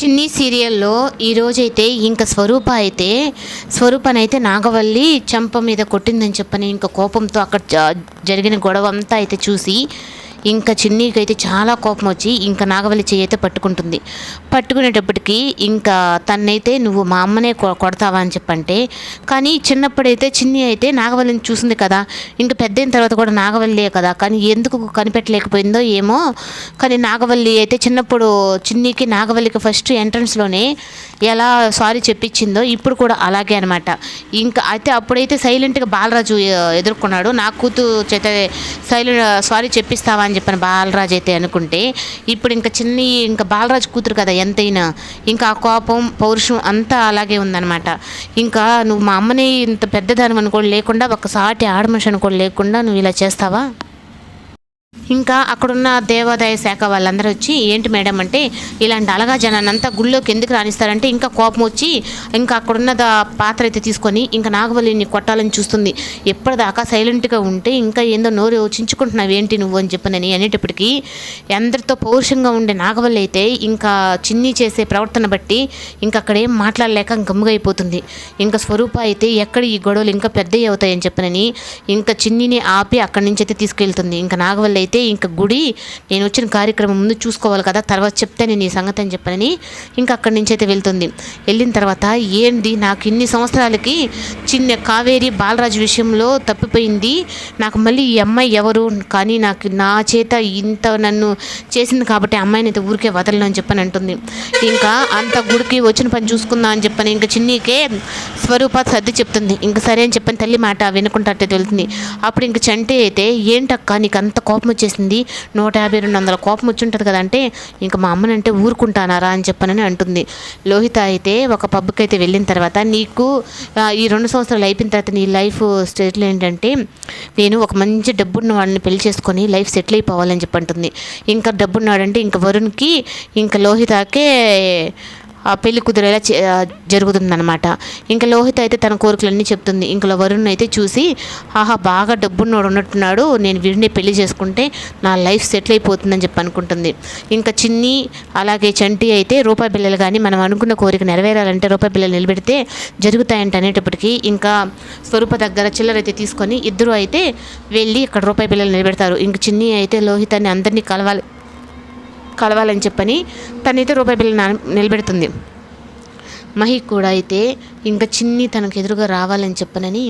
చిన్ని సీరియల్లో ఈరోజైతే ఇంకా స్వరూప అయితే స్వరూపనైతే నాగవల్లి చంప మీద కొట్టిందని చెప్పని ఇంకా కోపంతో అక్కడ జరిగిన గొడవ అంతా అయితే చూసి ఇంకా చిన్నీకి అయితే చాలా కోపం వచ్చి ఇంకా నాగవల్లి చెయ్యి అయితే పట్టుకుంటుంది. పట్టుకునేటప్పటికి ఇంకా తన్నైతే నువ్వు మా అమ్మనే కొ- కొడతావా అని చెప్పంటే కానీ చిన్నప్పుడైతే చిన్ని అయితే నాగవల్లిని చూసింది కదా ఇంకా పెద్దయిన తర్వాత కూడా నాగవల్లియే కదా కానీ ఎందుకు కనిపెట్టలేకపోయిందో ఏమో కానీ నాగవల్లి అయితే చిన్నప్పుడు చిన్నికి నాగవల్లికి ఫస్ట్ ఎంట్రన్స్లోనే ఎలా సారీ చెప్పించిందో ఇప్పుడు కూడా అలాగే అనమాట ఇంకా అయితే అప్పుడైతే సైలెంట్గా బాలరాజు ఎదుర్కొన్నాడు నా కూతు చేత సైలెంట్ సారీ చెప్పిస్తావా అని చెప్పిన బాలరాజు అయితే అనుకుంటే ఇప్పుడు ఇంకా చిన్న ఇంకా బాలరాజు కూతురు కదా ఎంతైనా ఇంకా ఆ కోపం పౌరుషం అంతా అలాగే ఉందన్నమాట. ఇంకా నువ్వు మా అమ్మని ఇంత పెద్దదాని అనుకోని లేకుండా ఒక సాటి ఆడమనిషి అనుకోని లేకుండా నువ్వు ఇలా చేస్తావా? ఇంకా అక్కడున్న దేవాదాయ శాఖ వాళ్ళందరూ వచ్చి ఏంటి మేడం అంటే ఇలాంటి అలగా జనాన్ని అంతా గుళ్ళోకి ఎందుకు రాణిస్తారంటే ఇంకా కోపం వచ్చి ఇంకా అక్కడున్న పాత్ర అయితే తీసుకొని ఇంకా నాగవల్లిని కొట్టాలని చూస్తుంది. ఎప్పటిదాకా సైలెంట్గా ఉంటే ఇంకా ఏందో నోరు చించుకుంటున్నావు ఏంటి నువ్వు అని చెప్పనని అనేటప్పటికీ అందరితో పౌరుషంగా ఉండే నాగవల్లి అయితే ఇంకా చిన్ని చేసే ప్రవర్తన బట్టి ఇంకా అక్కడ ఏం మాట్లాడలేక గమ్ముగైపోతుంది ఇంకా స్వరూప అయితే ఎక్కడ ఈ గొడవలు ఇంకా పెద్దవి అవుతాయని చెప్పనని ఇంకా చిన్నిని ఆపి అక్కడి నుంచి అయితే తీసుకెళ్తుంది. ఇంకా నాగవల్లి అయితే ఇంకా గుడి నేను వచ్చిన కార్యక్రమం ముందు చూసుకోవాలి కదా తర్వాత చెప్తే నేను ఈ సంగతి అని చెప్పనని ఇంకా అక్కడి నుంచి అయితే వెళ్తుంది. వెళ్ళిన తర్వాత ఏంది నాకు ఇన్ని సంవత్సరాలకి చిన్న కావేరి బాలరాజు విషయంలో తప్పిపోయింది. నాకు మళ్ళీ ఈ అమ్మాయి ఎవరు? కానీ నాకు నా చేత ఇంత నన్ను చేసింది కాబట్టి అమ్మాయిని అయితే ఊరికే వదలను అని చెప్పని అంటుంది. ఇంకా అంత గుడికి వచ్చిన పని చూసుకుందాం అని చెప్పని ఇంకా చిన్నీకే స్వరూప సర్ది చెప్తుంది. ఇంకా సరే అని చెప్పని తల్లి మాట వినుకుంటా అట్టే వెళ్తుంది. అప్పుడు ఇంక చంటి అయితే ఏంటక్క నీకు అంత కోపం వచ్చేసింది నూట యాభై రెండు వందల కోపం వచ్చి ఉంటుంది కదా అంటే ఇంకా మా అమ్మనంటే ఊరుకుంటానారా అని చెప్పనని అంటుంది. లోహిత అయితే ఒక పబ్కి అయితే వెళ్ళిన తర్వాత నీకు ఈ రెండు సంవత్సరాలు అయిపోయిన తర్వాత నీ లైఫ్ స్టేట్లో ఏంటంటే నేను ఒక మంచి డబ్బున్న వాడిని పెళ్ళి చేసుకొని లైఫ్ సెటిల్ అయిపోవాలని చెప్పి అంటుంది ఇంకా డబ్బున్నాడంటే ఇంకా వరుణ్కి ఇంకా లోహితకే పెళ్ళి కుదిరేలా చే- ఆ, ఇంకా లోహిత అయితే తన కోరికలన్నీ చెప్తుంది. ఇంకా వరుణ్ అయితే చూసి ఆహా బాగా డబ్బున్నోడు ఉన్నట్టున్నాడు. నేను వీడిని పెళ్ళి చేసుకుంటే నా లైఫ్ సెటిల్ అయిపోతుందని చెప్పి అనుకుంటుంది. ఇంకా చిన్ని అలాగే చంటి అయితే రూపాయి బిల్లలు కానీ మనం అనుకున్న కోరిక నెరవేరాలంటే రూపాయి బిల్లలు నిలబెడితే జరుగుతాయంట అనేటప్పటికీ. ఇంకా స్వరూప దగ్గర చిల్లర అయితే తీసుకొని ఇద్దరు అయితే వెళ్ళి ఇక్కడ రూపాయి బిల్లలు నిలబెడతారు. ఇంక చిన్ని అయితే లోహితాన్ని అందరినీ కలవాలి కలవాలని చెప్పని తనైతే రూపాయి బిల్లు నిలబెడుతుంది. మహి కూడా అయితే ఇంకా చిన్ని తనకు ఎదురుగా రావాలని చెప్పనని